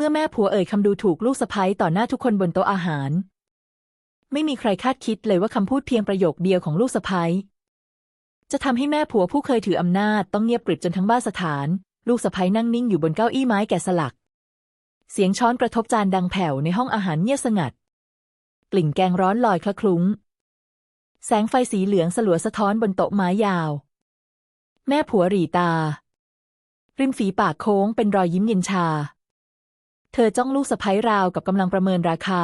เมื่อแม่ผัวเอ่ยคำดูถูกลูกสะใภ้ต่อหน้าทุกคนบนโต๊ะอาหาร ไม่มีใครคาดคิดเลยว่าคำพูดเพียงประโยคเดียวของลูกสะใภ้จะทำให้แม่ผัวผู้เคยถืออำนาจต้องเงียบกริบจนทั้งบ้านสถาน ลูกสะใภ้นั่งนิ่งอยู่บนเก้าอี้ไม้แกะสลัก เสียงช้อนกระทบจานดังแผ่วในห้องอาหารเงียบสงัด กลิ่นแกงร้อนลอยคละคลุ้ง แสงไฟสีเหลืองสลัวสะท้อนบนโต๊ะไม้ยาว แม่ผัวหรีตา ริมฝีปากโค้งเป็นรอยยิ้มเย็นชา เธอจ้องลูกสะใภ้ราวกับกำลังประเมินราคา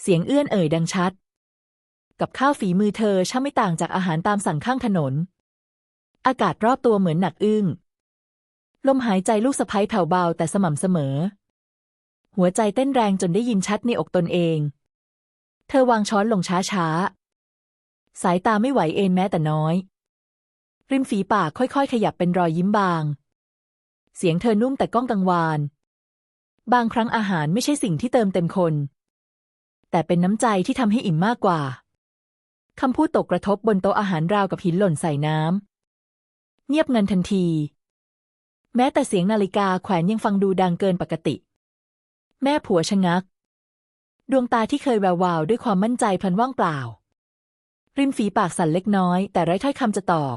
เสียงเอื้อนเอ่ยดังชัด กับข้าวฝีมือเธอช่างไม่ต่างจากอาหารตามสั่งข้างถนน อากาศรอบตัวเหมือนหนักอึ้ง ลมหายใจลูกสะใภ้แผ่วเบาแต่สม่ำเสมอ หัวใจเต้นแรงจนได้ยินชัดในอกตนเอง เธอวางช้อนลงช้าๆ สายตาไม่ไหวเอนแม้แต่น้อย ริมฝีปากค่อยๆ ขยับเป็นรอยยิ้มบาง เสียงเธอนุ่มแต่ก้องกังวาน บางครั้งอาหารไม่ใช่สิ่งที่เติมเต็มคน แต่เป็นน้ำใจที่ทำให้อิ่มมากกว่าคำพูดตกกระทบบนโต๊ะอาหารราวกับหินหล่นใส่น้ำเงียบเงินทันที แม้แต่เสียงนาฬิกาแขวนยังฟังดูดังเกินปกติ แม่ผัวชะงัก ดวงตาที่เคยแวววาวด้วยความมั่นใจพลันว่างเปล่า ริมฝีปากสั่นเล็กน้อย แต่ไร้ถ้อยคำจะตอบ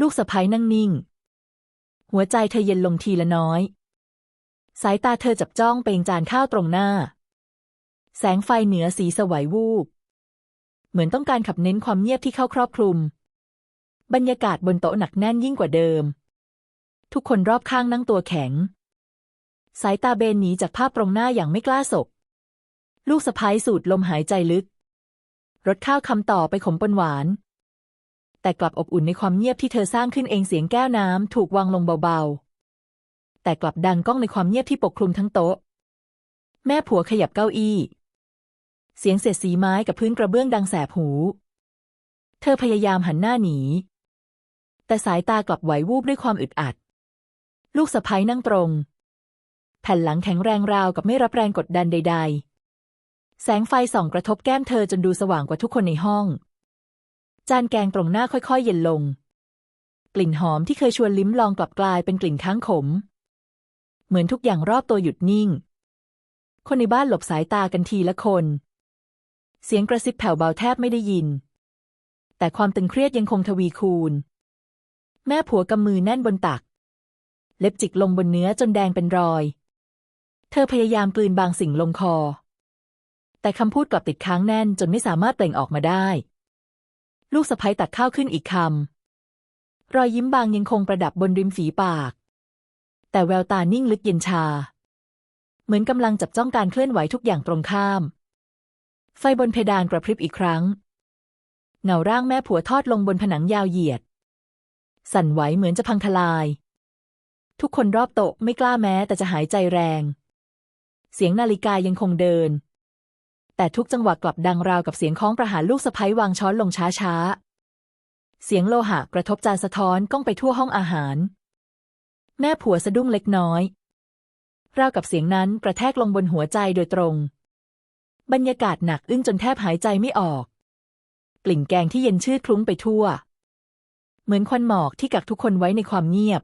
ลูกสะพ้ยนั่งนิ่ง หัวใจเธอเย็นลงทีละน้อย สายตาเธอจับจ้องไปยังจานข้าวตรงหน้า แสงไฟเหนือสีสวัยวูบ เหมือนต้องการขับเน้นความเงียบที่เข้าครอบคลุม บรรยากาศบนโต๊ะหนักแน่นยิ่งกว่าเดิม ทุกคนรอบข้างนั่งตัวแข็ง สายตาเบนหนีจากภาพตรงหน้าอย่างไม่กล้าสบ ลูกสะพ้ยสูดลมหายใจลึก รสข้าวคำต่อไปขมปนหวาน แต่กลับอบอุ่นในความเงียบที่เธอสร้างขึ้นเองเสียงแก้วน้ำถูกวางลงเบาๆ แต่กลับดังก้องในความเงียบที่ปกคลุมทั้งโต๊ะ แม่ผัวขยับเก้าอี้ เสียงเศษสีไม้กับพื้นกระเบื้องดังแสบหู เธอพยายามหันหน้าหนี แต่สายตากลับไหววูบด้วยความอึดอัด ลูกสะพ้ยนั่งตรง แผ่นหลังแข็งแรงราวกับไม่รับแรงกดดันใด ๆ แสงไฟส่องกระทบแก้มเธอจนดูสว่างกว่าทุกคนในห้อง จานแกงตรงหน้าค่อยๆ เย็นลง กลิ่นหอมที่เคยชวนลิ้มลองกลับกลายเป็นกลิ่นค้างขม เหมือนทุกอย่างรอบตัวหยุดนิ่ง คนในบ้านหลบสายตากันทีละคน เสียงกระซิบแผ่วเบาแทบไม่ได้ยิน แต่ความตึงเครียดยังคงทวีคูณ แม่ผัวกำมือแน่นบนตัก เล็บจิกลงบนเนื้อจนแดงเป็นรอย เธอพยายามกลืนบางสิ่งลงคอ แต่คำพูดกลับติดค้างแน่นจนไม่สามารถเปล่งออกมาได้ ลูกสะใภ้ตักข้าวขึ้นอีกคำรอยยิ้มบางยังคงประดับบนริมฝีปาก แต่แววตานิ่งลึกเย็นชา เหมือนกำลังจับจ้องการเคลื่อนไหวทุกอย่างตรงข้าม ไฟบนเพดานกระพริบอีกครั้ง เงาร่างแม่ผัวทอดลงบนผนังยาวเหยียด สั่นไหวเหมือนจะพังทลาย ทุกคนรอบโต๊ะไม่กล้าแม้แต่จะหายใจแรง เสียงนาฬิกายังคงเดิน แต่ทุกจังหวะกลับดังราวกับเสียงคล้องประหารลูกสะพ้ยวางช้อนลงช้าๆเสียงโลหะกระทบจานสะท้อนก้องไปทั่วห้องอาหาร แม่ผัวสะดุ้งเล็กน้อย ราวกับเสียงนั้นกระแทกลงบนหัวใจโดยตรง บรรยากาศหนักอึ้งจนแทบหายใจไม่ออก กลิ่นแกงที่เย็นชืดคลุ้งไปทั่ว เหมือนควันหมอกที่กักทุกคนไว้ในความเงียบ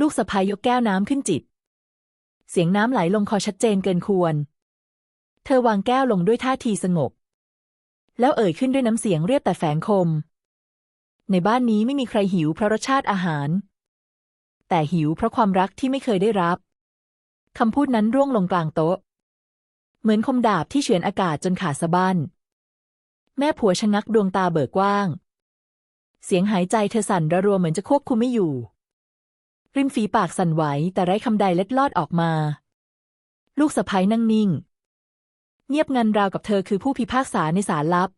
ลูกสะพ้ยยกแก้วน้ำขึ้นจิบเสียงน้ำไหลลงคอชัดเจนเกินควร เธอวางแก้วลงด้วยท่าทีสงบ แล้วเอ่ยขึ้นด้วยน้ำเสียงเรียบแต่แฝงคม ในบ้านนี้ไม่มีใครหิวเพราะรสชาติอาหาร แต่หิวเพราะความรักที่ไม่เคยได้รับคำพูดนั้นร่วงลงกลางโต๊ะ เหมือนคมดาบที่เฉือนอากาศจนขาดสะบั้น แม่ผัวชะงักดวงตาเบิกกว้าง เสียงหายใจเธอสั่นระรัวเหมือนจะควบคุมไม่อยู่ ริมฝีปากสั่นไหวแต่ไร้คำใดเล็ดลอดออกมา ลูกสะพ้ยนั่งนิ่ง เงียบงันราวกับเธอคือผู้พิพากษาในศาลลับ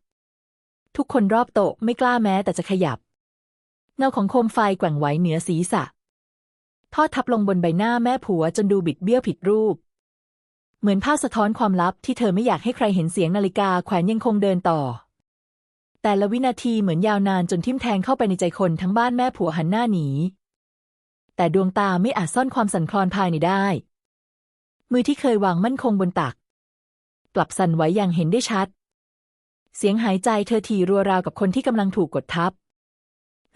ทุกคนรอบโต๊ะไม่กล้าแม้แต่จะขยับ เงาของโคมไฟแกว่งไหวเหนือศีรษะ ทอดทับลงบนใบหน้าแม่ผัวจนดูบิดเบี้ยวผิดรูป เหมือนภาพสะท้อนความลับที่เธอไม่อยากให้ใครเห็นเสียงนาฬิกาแขวนยังคงเดินต่อ แต่ละวินาทีเหมือนยาวนานจนทิ่มแทงเข้าไปในใจคนทั้งบ้านแม่ผัวหันหน้าหนีแต่ดวงตาไม่อาจซ่อนความสั่นคลอนภายในได้ มือที่เคยวางมั่นคงบนตัก กลับสั่นไหวอย่างเห็นได้ชัด เสียงหายใจเธอถี่รัวราวกับคนที่กำลังถูกกดทับ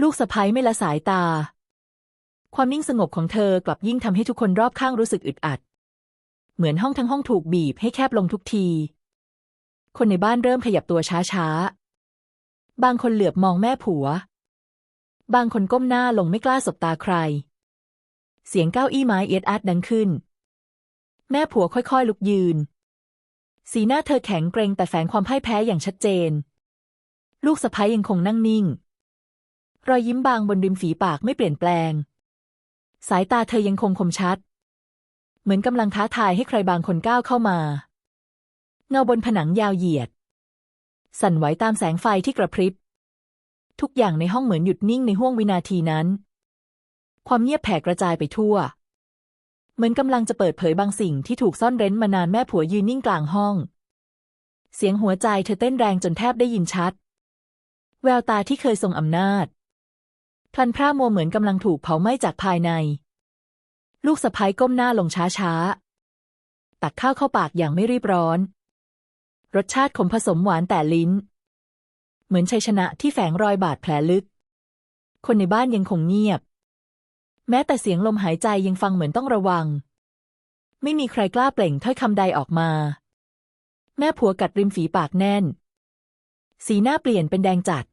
ลูกสะพ้ยไม่ละสายตา ความนิ่งสงบของเธอกลับยิ่งทำให้ทุกคนรอบข้างรู้สึกอึดอัด เหมือนห้องทั้งห้องถูกบีบให้แคบลงทุกที คนในบ้านเริ่มขยับตัวช้าๆ บางคนเหลือบมองแม่ผัว บางคนก้มหน้าลงไม่กล้าสบตาใคร เสียงเก้าอี้ไม้เอียดอัดดังขึ้น แม่ผัวค่อยๆลุกยืน สีหน้าเธอแข็งเกรงแต่แฝงความพ่ายแพ้อย่างชัดเจน ลูกสะพ้ยยังคงนั่งนิ่ง รอยยิ้มบางบนริมฝีปากไม่เปลี่ยนแปลง สายตาเธอยังคงคมชัด เหมือนกำลังท้าทายให้ใครบางคนก้าวเข้ามา เงาบนผนังยาวเหยียด สั่นไหวตามแสงไฟที่กระพริบ ทุกอย่างในห้องเหมือนหยุดนิ่งในห้วงวินาทีนั้น ความเงียบแผ่กระจายไปทั่ว เหมือนกำลังจะเปิดเผยบางสิ่งที่ถูกซ่อนเร้นมานานแม่ผัวยืนนิ่งกลางห้อง เสียงหัวใจเธอเต้นแรงจนแทบได้ยินชัด แววตาที่เคยทรงอำนาจ พลันพร่ามัวเหมือนกำลังถูกเผาไหม้จากภายใน ลูกสะพ้ายก้มหน้าลงช้าๆ ตักข้าวเข้าปากอย่างไม่รีบร้อน รสชาติขมผสมหวานแต่ลิ้น เหมือนชัยชนะที่แฝงรอยบาดแผลลึก คนในบ้านยังคงเงียบ แม้แต่เสียงลมหายใจยังฟังเหมือนต้องระวัง ไม่มีใครกล้าเปล่งถ้อยคำใดออกมา แม่ผัวกัดริมฝีปากแน่น สีหน้าเปลี่ยนเป็นแดงจัด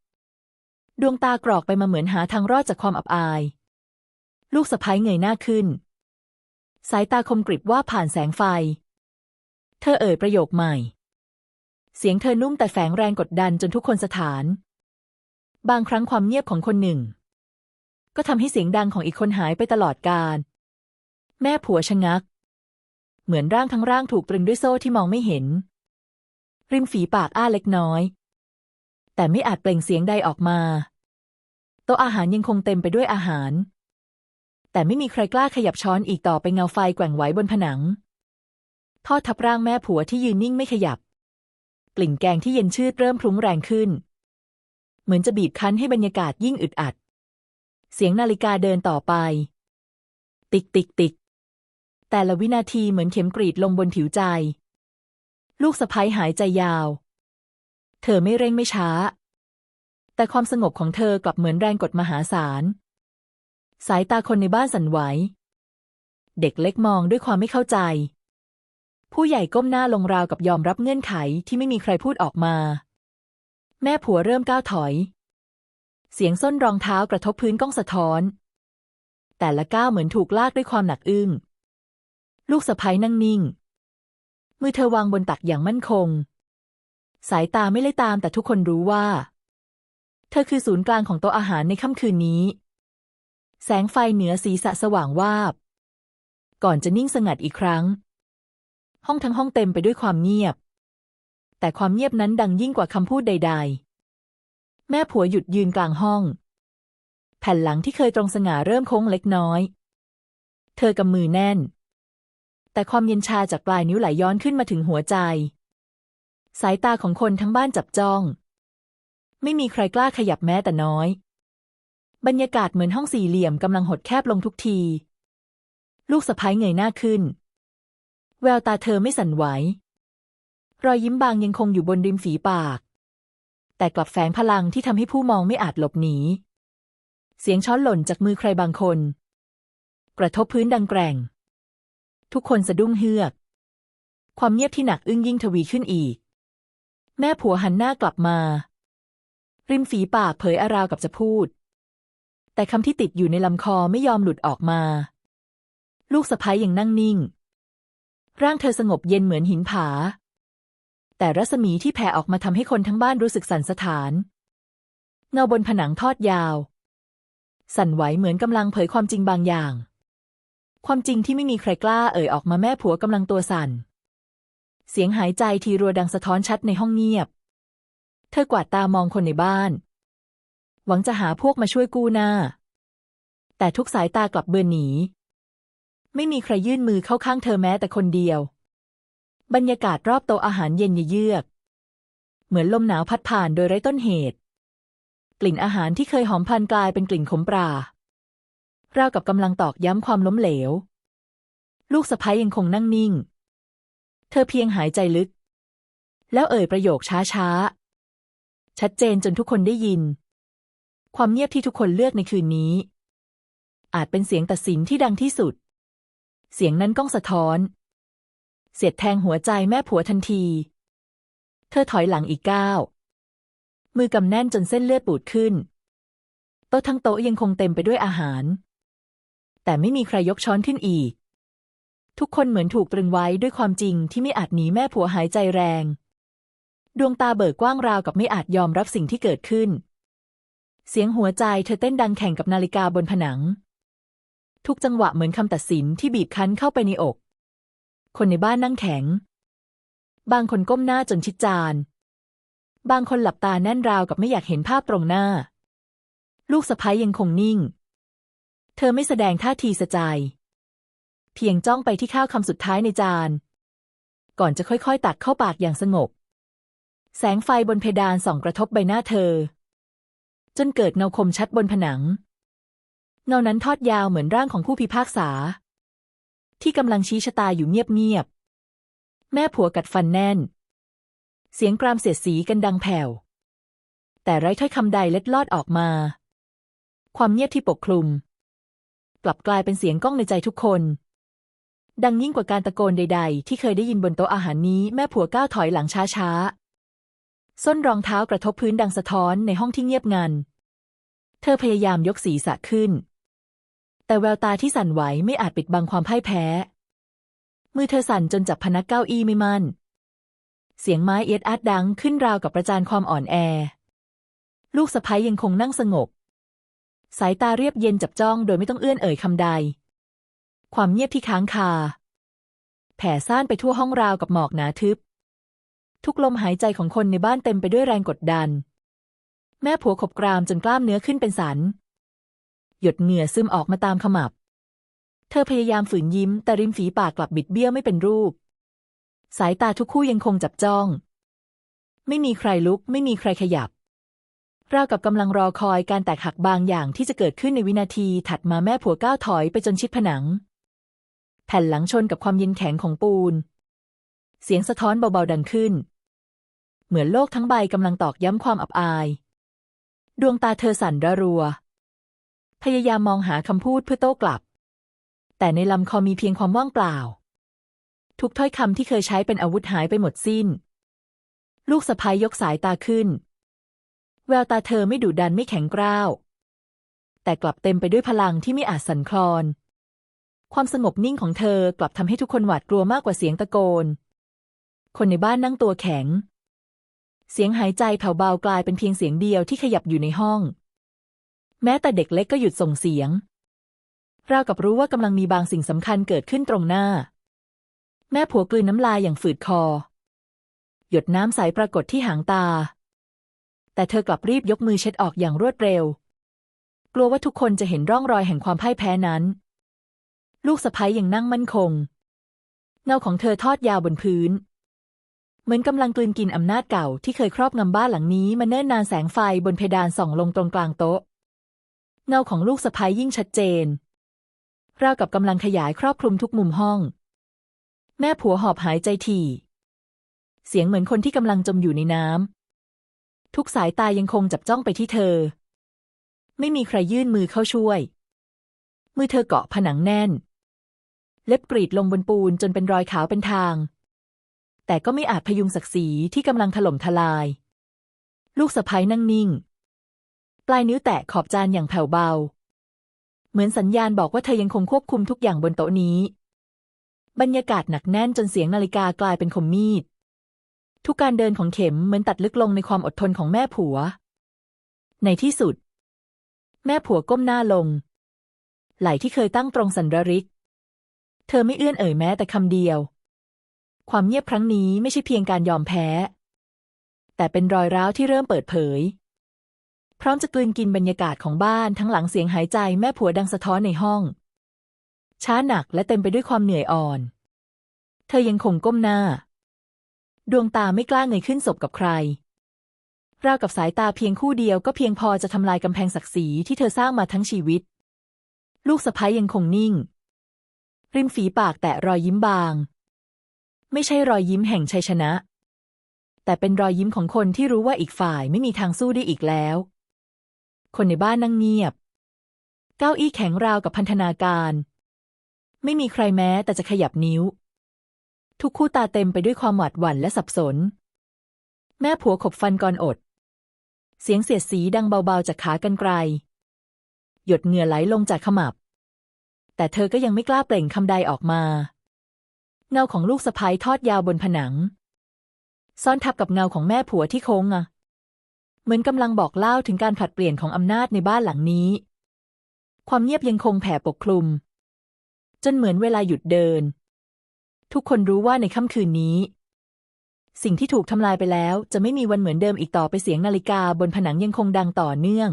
ดวงตากรอกไปมาเหมือนหาทางรอดจากความอับอาย ลูกสะพ้ายเงยหน้าขึ้น สายตาคมกริบว่าผ่านแสงไฟ เธอเอ่ยประโยคใหม่ เสียงเธอนุ่มแต่แฝงแรงกดดันจนทุกคนสถาน บางครั้งความเงียบของคนหนึ่ง ก็ทำให้เสียงดังของอีกคนหายไปตลอดกาลแม่ผัวชะงัก เหมือนร่างทั้งร่างถูกตรึงด้วยโซ่ที่มองไม่เห็น ริมฝีปากอ้าเล็กน้อย แต่ไม่อาจเปล่งเสียงใดออกมาโต๊ะอาหารยังคงเต็มไปด้วยอาหาร แต่ไม่มีใครกล้าขยับช้อนอีกต่อไปเงาไฟแกว่งไหวบนผนัง ทอดทับร่างแม่ผัวที่ยืนนิ่งไม่ขยับ กลิ่นแกงที่เย็นชืดเริ่มพลุ้งแรงขึ้น เหมือนจะบีบคั้นให้บรรยากาศยิ่งอึดอัด เสียงนาฬิกาเดินต่อไป ติกติกติกแต่ละวินาทีเหมือนเข็มกรีดลงบนผิวใจ ลูกสะพ้ยหายใจยาว เธอไม่เร่งไม่ช้า แต่ความสงบของเธอกลับเหมือนแรงกดมหาศาล สายตาคนในบ้านสั่นไหว เด็กเล็กมองด้วยความไม่เข้าใจ ผู้ใหญ่ก้มหน้าลงราวกับยอมรับเงื่อนไขที่ไม่มีใครพูดออกมา แม่ผัวเริ่มก้าวถอย เสียงส้นรองเท้ากระทบพื้นก้องสะท้อน แต่ละก้าวเหมือนถูกลากด้วยความหนักอึ้ง ลูกสะพ้ยนั่งนิ่ง มือเธอวางบนตักอย่างมั่นคง สายตาไม่ไล่ตามแต่ทุกคนรู้ว่า เธอคือศูนย์กลางของโต๊ะอาหารในค่ำคืนนี้ แสงไฟเหนือศีรษะสว่างวาบ ก่อนจะนิ่งสงัดอีกครั้ง ห้องทั้งห้องเต็มไปด้วยความเงียบ แต่ความเงียบนั้นดังยิ่งกว่าคำพูดใด ๆ แม่ผัวหยุดยืนกลางห้อง แผ่นหลังที่เคยตรงสง่าเริ่มโค้งเล็กน้อย เธอกำมือแน่น แต่ความเย็นชาจากปลายนิ้วไหลย้อนขึ้นมาถึงหัวใจ สายตาของคนทั้งบ้านจับจ้อง ไม่มีใครกล้าขยับแม้แต่น้อย บรรยากาศเหมือนห้องสี่เหลี่ยมกำลังหดแคบลงทุกที ลูกสะพ้ายเงยหน้าขึ้น แววตาเธอไม่สั่นไหว รอยยิ้มบางยังคงอยู่บนริมฝีปาก แต่กลับแฝงพลังที่ทำให้ผู้มองไม่อาจหลบหนี เสียงช้อนหล่นจากมือใครบางคน กระทบพื้นดังแกร่ง ทุกคนสะดุ้งเฮือก ความเงียบที่หนักอึ้งยิ่งทวีขึ้นอีก แม่ผัวหันหน้ากลับมา ริมฝีปากเผยอาราวกับจะพูด แต่คำที่ติดอยู่ในลำคอไม่ยอมหลุดออกมา ลูกสะพ้ยยังนั่งนิ่ง ร่างเธอสงบเย็นเหมือนหินผา แต่รัศมีที่แผ่ออกมาทำให้คนทั้งบ้านรู้สึกสั่นสะท้าน เงาบนผนังทอดยาว สั่นไหวเหมือนกำลังเผยความจริงบางอย่าง ความจริงที่ไม่มีใครกล้าเอ่ยออกมาแม่ผัวกำลังตัวสั่น เสียงหายใจทีรัวดังสะท้อนชัดในห้องเงียบ เธอกวาดตามองคนในบ้าน หวังจะหาพวกมาช่วยกู้หน้า แต่ทุกสายตากลับเบือนหนี ไม่มีใครยื่นมือเข้าข้างเธอแม้แต่คนเดียว บรรยากาศรอบโต๊ะอาหารเย็นเยือก เหมือนลมหนาวพัดผ่านโดยไร้ต้นเหตุ กลิ่นอาหารที่เคยหอมพันกลายเป็นกลิ่นขมปราราวกับกำลังตอกย้ำความล้มเหลว ลูกสะพ้ยยังคงนั่งนิ่ง ธอเพียงหายใจลึก แล้วเอ่ยประโยคช้าๆ ชัดเจนจนทุกคนได้ยิน ความเงียบที่ทุกคนเลือกในคืนนี้ อาจเป็นเสียงตัดสินที่ดังที่สุด เสียงนั้นก้องสะท้อน เสียดแทงหัวใจแม่ผัวทันที เธอถอยหลังอีกก้าวมือกำแน่นจนเส้นเลือดปูดขึ้น โต๊ะทั้งโต๊ะยังคงเต็มไปด้วยอาหาร แต่ไม่มีใครยกช้อนขึ้นอีก ทุกคนเหมือนถูกตรึงไว้ด้วยความจริงที่ไม่อาจหนีแม่ผัวหายใจแรง ดวงตาเบิกกว้างราวกับไม่อาจยอมรับสิ่งที่เกิดขึ้น เสียงหัวใจเธอเต้นดังแข่งกับนาฬิกาบนผนัง ทุกจังหวะเหมือนคำตัดสินที่บีบคั้นเข้าไปในอก คนในบ้านนั่งแข็ง บางคนก้มหน้าจนชิดจาน บางคนหลับตาแน่นราวกับไม่อยากเห็นภาพตรงหน้า ลูกสะพ้ยยังคงนิ่ง เธอไม่แสดงท่าทีสะใจ เพียงจ้องไปที่ข้าวคำสุดท้ายในจาน ก่อนจะค่อยๆ ตักเข้าปากอย่างสงบ แสงไฟบนเพดานส่องกระทบใบหน้าเธอ จนเกิดเงาคมชัดบนผนัง เงานั้นทอดยาวเหมือนร่างของผู้พิพากษา ที่กำลังชี้ชะตาอยู่เงียบๆ แม่ผัวกัดฟันแน่น เสียงกรามเสียดสีกันดังแผ่ว แต่ไร้ถ้อยคำใดเล็ดลอดออกมา ความเงียบที่ปกคลุม กลับกลายเป็นเสียงก้องในใจทุกคน ดังยิ่งกว่าการตะโกนใด ๆ ที่เคยได้ยินบนโต๊ะอาหารนี้แม่ผัวก้าวถอยหลังช้าๆ ส้นรองเท้ากระทบพื้นดังสะท้อนในห้องที่เงียบงัน เธอพยายามยกศีรษะขึ้น แต่แววตาที่สั่นไหวไม่อาจปิดบังความพ่ายแพ้ มือเธอสั่นจนจับพนักเก้าอี้ไม่มั่น เสียงไม้เอียดอาดดังขึ้นราวกับประจานความอ่อนแอ ลูกสะพ้ยยังคงนั่งสงบ สายตาเรียบเย็นจับจ้องโดยไม่ต้องเอื้อนเอ่ยคำใด ความเงียบที่ค้างคา แผ่ซ่านไปทั่วห้องราวกับหมอกหนาทึบ ทุกลมหายใจของคนในบ้านเต็มไปด้วยแรงกดดัน แม่ผัวขบกรามจนกล้ามเนื้อขึ้นเป็นสัน หยดเหงื่อซึมออกมาตามขมับ เธอพยายามฝืนยิ้ม แต่ริมฝีปากกลับบิดเบี้ยวไม่เป็นรูป สายตาทุกคู่ยังคงจับจ้อง ไม่มีใครลุก ไม่มีใครขยับราวกับกำลังรอคอยการแตกหักบางอย่างที่จะเกิดขึ้นในวินาทีถัดมาแม่ผัวก้าวถอยไปจนชิดผนัง แผ่นหลังชนกับความเย็นแข็งของปูน เสียงสะท้อนเบาๆดังขึ้น เหมือนโลกทั้งใบกำลังตอกย้ำความอับอาย ดวงตาเธอสั่นระรัว พยายามมองหาคำพูดเพื่อโต้กลับ แต่ในลำคอมีเพียงความว่างเปล่า ทุกถ้อยคำที่เคยใช้เป็นอาวุธหายไปหมดสิ้น ลูกสะพ้ยยกสายตาขึ้น แววตาเธอไม่ดุดันไม่แข็งกร้าว แต่กลับเต็มไปด้วยพลังที่ไม่อาจสั่นคลอน ความสงบนิ่งของเธอกลับทำให้ทุกคนหวาดกลัวมากกว่าเสียงตะโกน คนในบ้านนั่งตัวแข็ง เสียงหายใจแผ่วเบากลายเป็นเพียงเสียงเดียวที่ขยับอยู่ในห้อง แม้แต่เด็กเล็กก็หยุดส่งเสียงราวกับรู้ว่ากำลังมีบางสิ่งสำคัญเกิดขึ้นตรงหน้า แม่ผัวกลืนน้ำลายอย่างฝืดคอ หยดน้ำใสปรากฏที่หางตา แต่เธอกลับรีบยกมือเช็ดออกอย่างรวดเร็ว กลัวว่าทุกคนจะเห็นร่องรอยแห่งความพ่ายแพ้นั้น ลูกสะพ้ยยังนั่งมั่นคง เงาของเธอทอดยาวบนพื้น เหมือนกำลังกลืนกินอำนาจเก่าที่เคยครอบงำบ้านหลังนี้มาเนิ่นนานแสงไฟบนเพดานส่องลงตรงกลางโต๊ะ เงาของลูกสะพ้ยยิ่งชัดเจน ราวกับกำลังขยายครอบคลุมทุกมุมห้อง แม่ผัวหอบหายใจถี่ เสียงเหมือนคนที่กำลังจมอยู่ในน้ำทุกสายตายังคงจับจ้องไปที่เธอ ไม่มีใครยื่นมือเข้าช่วยมือเธอเกาะผนังแน่น เล็บกรีดลงบนปูนจนเป็นรอยขาวเป็นทาง แต่ก็ไม่อาจพยุงศักดิ์ศรีที่กำลังถล่มทลาย ลูกสะพ้ยนั่งนิ่ง ปลายนิ้วแตะขอบจานอย่างแผ่วเบา เหมือนสัญญาณบอกว่าเธอยังคงควบคุมทุกอย่างบนโต๊ะนี้ บรรยากาศหนักแน่นจนเสียงนาฬิกากลายเป็นคมมีด ทุกการเดินของเข็มเหมือนตัดลึกลงในความอดทนของแม่ผัว ในที่สุด แม่ผัวก้มหน้าลง ไหล่ที่เคยตั้งตรงสันระริก เธอไม่เอื้อนเอ่ยแม้แต่คำเดียว ความเงียบครั้งนี้ไม่ใช่เพียงการยอมแพ้ แต่เป็นรอยร้าวที่เริ่มเปิดเผย พร้อมจะกลืนกินบรรยากาศของบ้านทั้งหลังเสียงหายใจแม่ผัวดังสะท้อนในห้อง ช้าหนักและเต็มไปด้วยความเหนื่อยอ่อน เธอยังคงก้มหน้า ดวงตาไม่กล้าเงยขึ้นศพกับใครราวกับสายตาเพียงคู่เดียวก็เพียงพอจะทำลายกำแพงศักดิ์ศรีที่เธอสร้างมาทั้งชีวิต ลูกสะพ้ยยังคงนิ่ง ริมฝีปากแตะรอยยิ้มบาง ไม่ใช่รอยยิ้มแห่งชัยชนะ แต่เป็นรอยยิ้มของคนที่รู้ว่าอีกฝ่ายไม่มีทางสู้ได้อีกแล้ว คนในบ้านนั่งเงียบ เก้าอี้แข็งราวกับพันธนาการ ไม่มีใครแม้แต่จะขยับนิ้ว ทุกคู่ตาเต็มไปด้วยความหวาดหวั่นและสับสน แม่ผัวขบฟันก่อนอด เสียงเสียดสีดังเบาๆจากขากรรไกรหยดเหงื่อไหลลงจากขมับ แต่เธอก็ยังไม่กล้าเปล่งคำใดออกมา เงาของลูกสะพ้ยทอดยาวบนผนัง ซ่อนทับกับเงาของแม่ผัวที่โค้งอะเหมือนกำลังบอกเล่าถึงการผลัดเปลี่ยนของอำนาจในบ้านหลังนี้ ความเงียบยังคงแผ่ปกคลุม จนเหมือนเวลาหยุดเดิน ทุกคนรู้ว่าในค่ำคืนนี้ สิ่งที่ถูกทำลายไปแล้วจะไม่มีวันเหมือนเดิมอีกต่อไปเสียงนาฬิกาบนผนังยังคงดังต่อเนื่อง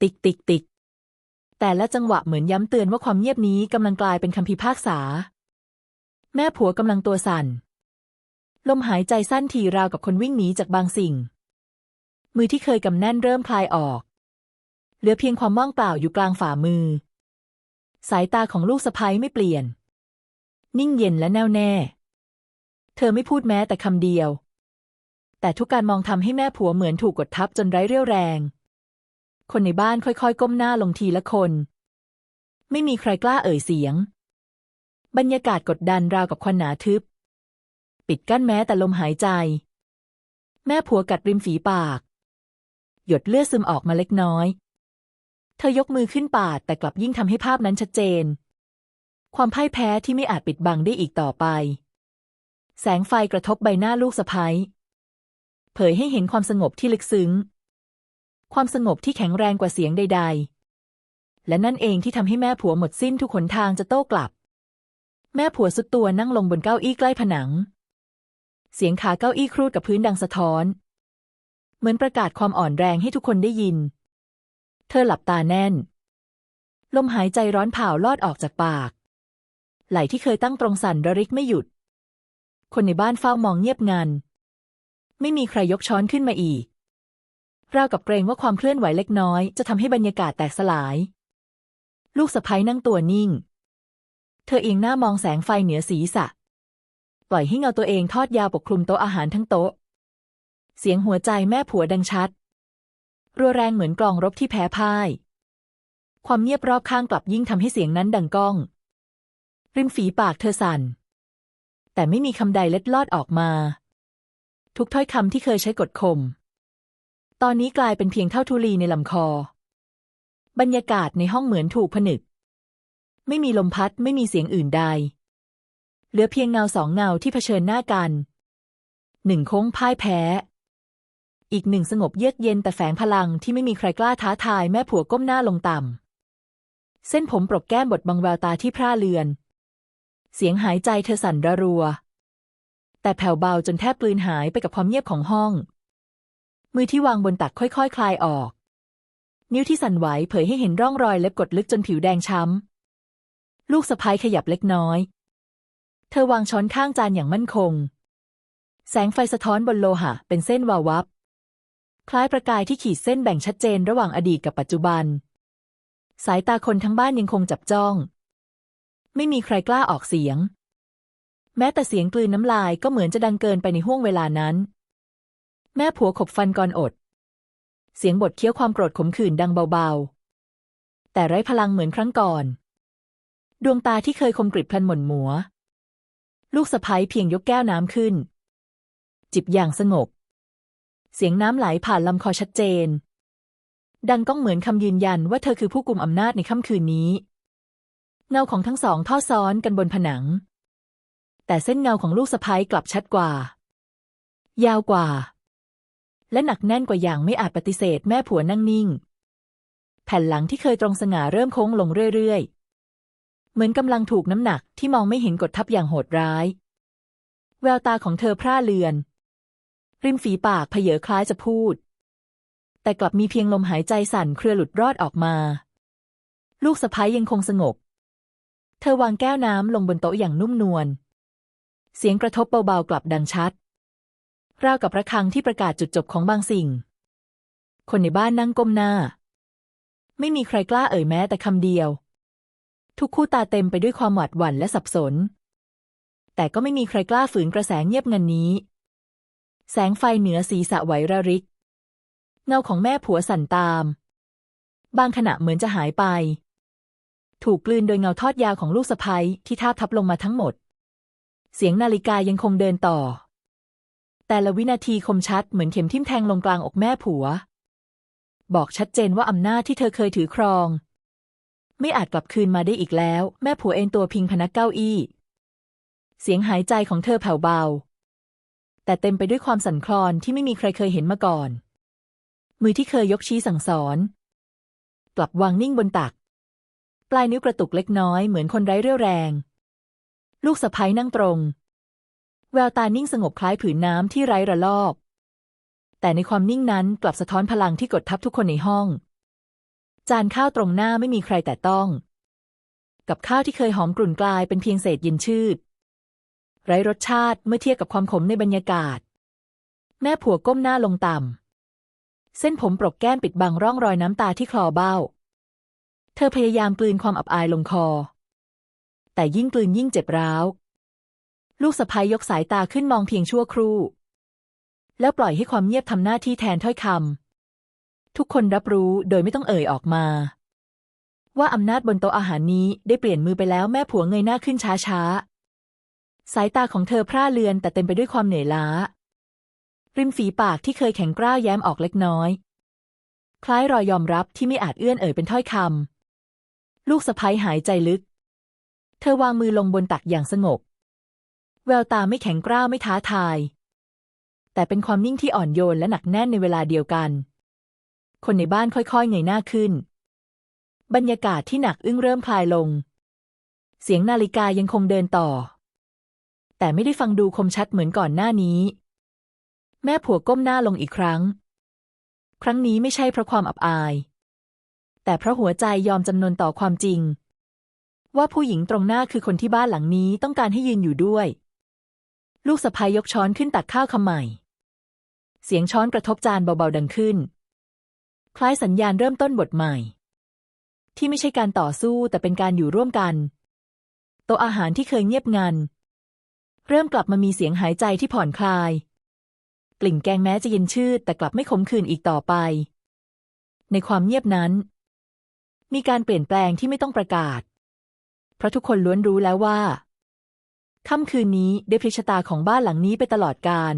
ติ๊กติ๊กติ๊ก แต่ละจังหวะเหมือนย้ำเตือนว่าความเงียบนี้กำลังกลายเป็นคำพิพากษา แม่ผัวกำลังตัวสั่น ลมหายใจสั้นทีราวกับคนวิ่งหนีจากบางสิ่ง มือที่เคยกำแน่นเริ่มคลายออก เหลือเพียงความว่างเปล่าอยู่กลางฝ่ามือ สายตาของลูกสะพ้ยไม่เปลี่ยน นิ่งเย็นและแน่วแน่ เธอไม่พูดแม้แต่คำเดียว แต่ทุกการมองทำให้แม่ผัวเหมือนถูกกดทับจนไร้เรี่ยวแรง คนในบ้านค่อยๆ ก้มหน้าลงทีละคน ไม่มีใครกล้าเอ่ยเสียง บรรยากาศกดดันราวกับควันหนาทึบ ปิดกั้นแม้แต่ลมหายใจ แม่ผัวกัดริมฝีปาก หยดเลือดซึมออกมาเล็กน้อย เธอยกมือขึ้นปาดแต่กลับยิ่งทำให้ภาพนั้นชัดเจน ความพ่ายแพ้ที่ไม่อาจปิดบังได้อีกต่อไป แสงไฟกระทบใบหน้าลูกสะพ้ยเผยให้เห็นความสงบที่ลึกซึ้ง ความสงบที่แข็งแรงกว่าเสียงใด ๆ และนั่นเองที่ทำให้แม่ผัวหมดสิ้นทุกขนทางจะโต้กลับ แม่ผัวสุดตัวนั่งลงบนเก้าอี้ใกล้ผนัง เสียงขาเก้าอี้ครูดกับพื้นดังสะท้อน เหมือนประกาศความอ่อนแรงให้ทุกคนได้ยิน เธอหลับตาแน่น ลมหายใจร้อนเผาลอดออกจากปาก ไหลที่เคยตั้งตรงสั่นระริกไม่หยุด คนในบ้านเฝ้ามองเงียบงัน ไม่มีใครยกช้อนขึ้นมาอีก ราวกับเกรงว่าความเคลื่อนไหวเล็กน้อยจะทำให้บรรยากาศแตกสลาย ลูกสะพ้ยนั่งตัวนิ่ง เธอเอียงหน้ามองแสงไฟเหนือศีรษะ ปล่อยให้เงาตัวเองทอดยาวปกคลุมโต๊ะอาหารทั้งโต๊ะ เสียงหัวใจแม่ผัวดังชัด รัวแรงเหมือนกลองรบที่แพ้พ่าย ความเงียบรอบข้างกลับยิ่งทำให้เสียงนั้นดังก้อง ริมฝีปากเธอสั่น แต่ไม่มีคำใดเล็ดลอดออกมา ทุกถ้อยคำที่เคยใช้กดข่ม ตอนนี้กลายเป็นเพียงเท่าทุลีในลำคอ บรรยากาศในห้องเหมือนถูกผนึก ไม่มีลมพัดไม่มีเสียงอื่นใด เหลือเพียงเงาสองเงาที่เผชิญหน้ากันหนึ่งโค้งพ่ายแพ้ อีกหนึ่งสงบเยือกเย็นแต่แฝงพลังที่ไม่มีใครกล้าท้าทายแม่ผัวก้มหน้าลงต่ำ เส้นผมปรกแก้มบดบังแววตาที่พร่าเลือน เสียงหายใจเธอสั่นระรัว แต่แผ่วเบาจนแทบกลืนหายไปกับความเงียบของห้อง มือที่วางบนตักค่อยๆคลายออก นิ้วที่สั่นไหวเผยให้เห็นร่องรอยเล็บกดลึกจนผิวแดงช้ำ ลูกสะพ้ยขยับเล็กน้อย เธอวางช้อนข้างจานอย่างมั่นคง แสงไฟสะท้อนบนโลหะเป็นเส้นวาววับ คล้ายประกายที่ขีดเส้นแบ่งชัดเจนระหว่างอดีตกับปัจจุบัน สายตาคนทั้งบ้านยังคงจับจ้อง ไม่มีใครกล้าออกเสียง แม้แต่เสียงกลืนน้ำลายก็เหมือนจะดังเกินไปในห้วงเวลานั้น แม่ผัวขบฟันก่อนอด เสียงบทเคี้ยวความโกรธขมขื่นดังเบาๆ แต่ไร้พลังเหมือนครั้งก่อน ดวงตาที่เคยคมกริบพลันหม่นหมัว ลูกสะพ้ยเพียงยกแก้วน้ำขึ้น จิบอย่างสงบ เสียงน้ำไหลผ่านลำคอชัดเจน ดังก้องเหมือนคำยืนยันว่าเธอคือผู้กุมอำนาจในค่ำคืนนี้ เงาของทั้งสองทอดซ้อนกันบนผนัง แต่เส้นเงาของลูกสะพ้ยกลับชัดกว่า ยาวกว่า และหนักแน่นกว่าอย่างไม่อาจปฏิเสธแม่ผัวนั่งนิ่ง แผ่นหลังที่เคยตรงสง่าเริ่มโค้งลงเรื่อยๆ เหมือนกำลังถูกน้ำหนักที่มองไม่เห็นกดทับอย่างโหดร้าย แววตาของเธอพร่าเลือน ริมฝีปากเผยคล้ายจะพูด แต่กลับมีเพียงลมหายใจสั่นเครือหลุดรอดออกมา ลูกสะพ้ยยังคงสงบ เธอวางแก้วน้ำลงบนโต๊ะอย่างนุ่มนวลเสียงกระทบเบาๆกลับดังชัด ราวกับระฆังที่ประกาศจุดจบของบางสิ่ง คนในบ้านนั่งก้มหน้า ไม่มีใครกล้าเอ่ยแม้แต่คำเดียว ทุกคู่ตาเต็มไปด้วยความหวาดหวั่นและสับสน แต่ก็ไม่มีใครกล้าฝืนกระแสเงียบงันนี้ แสงไฟเหนือศีรษะไหวระริก เงาของแม่ผัวสั่นตาม บางขณะเหมือนจะหายไป ถูกกลืนโดยเงาทอดยาวของลูกสะใภ้ที่ทาบทับลงมาทั้งหมด เสียงนาฬิกายังคงเดินต่อ แต่ละวินาทีคมชัดเหมือนเข็มทิ่มแทงลงกลางอกแม่ผัว บอกชัดเจนว่าอำนาจที่เธอเคยถือครอง ไม่อาจกลับคืนมาได้อีกแล้ว แม่ผัวเอนตัวพิงพนักเก้าอี้ เสียงหายใจของเธอแผ่วเบา แต่เต็มไปด้วยความสั่นคลอนที่ไม่มีใครเคยเห็นมาก่อน มือที่เคยยกชี้สั่งสอน กลับวางนิ่งบนตัก ปลายนิ้วกระตุกเล็กน้อยเหมือนคนไร้เรี่ยวแรง ลูกสะพ้ยนั่งตรง แววตานิ่งสงบคล้ายผืนน้ำที่ไร้ระลอก แต่ในความนิ่งนั้นกลับสะท้อนพลังที่กดทับทุกคนในห้อง จานข้าวตรงหน้าไม่มีใครแต่ต้อง กับข้าวที่เคยหอมกลุ่นกลายเป็นเพียงเศษเยินชืด ไร้รสชาติเมื่อเทียบกับความขมในบรรยากาศ แม่ผัวก้มหน้าลงต่ำเส้นผมปรกแก้มปิดบังร่องรอยน้ำตาที่คลอเบ้า เธอพยายามกลืนความอับอายลงคอ แต่ยิ่งกลืนยิ่งเจ็บร้าว ลูกสะพ้ยยกสายตาขึ้นมองเพียงชั่วครู่ แล้วปล่อยให้ความเงียบทำหน้าที่แทนถ้อยคำทุกคนรับรู้โดยไม่ต้องเอ่ยออกมา ว่าอำนาจบนโต๊ะอาหารนี้ได้เปลี่ยนมือไปแล้วแม่ผัวเงยหน้าขึ้นช้าๆ สายตาของเธอพร่าเลือนแต่เต็มไปด้วยความเหนื่อยล้า ริมฝีปากที่เคยแข็งกร้าวแย้มออกเล็กน้อย คล้ายรอยยอมรับที่ไม่อาจเอื้อนเอ่ยเป็นถ้อยคำลูกสะพ้ยหายใจลึก เธอวางมือลงบนตักอย่างสงบ แววตาไม่แข็งกร้าวไม่ท้าทาย แต่เป็นความนิ่งที่อ่อนโยนและหนักแน่นในเวลาเดียวกัน คนในบ้านค่อยๆเงยหน้าขึ้น บรรยากาศที่หนักอึ้งเริ่มคลายลง เสียงนาฬิกายังคงเดินต่อ แต่ไม่ได้ฟังดูคมชัดเหมือนก่อนหน้านี้ แม่ผัวก้มหน้าลงอีกครั้ง ครั้งนี้ไม่ใช่เพราะความอับอาย แต่เพราะหัวใจยอมจำนนต่อความจริงว่าผู้หญิงตรงหน้าคือคนที่บ้านหลังนี้ต้องการให้ยืนอยู่ด้วย ลูกสะพ้ยยกช้อนขึ้นตักข้าวคำใหม่ เสียงช้อนกระทบจานเบาๆดังขึ้น คล้ายสัญญาณเริ่มต้นบทใหม่ ที่ไม่ใช่การต่อสู้แต่เป็นการอยู่ร่วมกัน โต๊ะอาหารที่เคยเงียบงัน เริ่มกลับมามีเสียงหายใจที่ผ่อนคลาย กลิ่นแกงแม้จะเย็นชืดแต่กลับไม่ขมขื่นอีกต่อไป ในความเงียบนั้น มีการเปลี่ยนแปลงที่ไม่ต้องประกาศ เพราะทุกคนล้วนรู้แล้วว่า ค่ำคืนนี้ได้พลิกชะตาของบ้านหลังนี้ไปตลอดกาล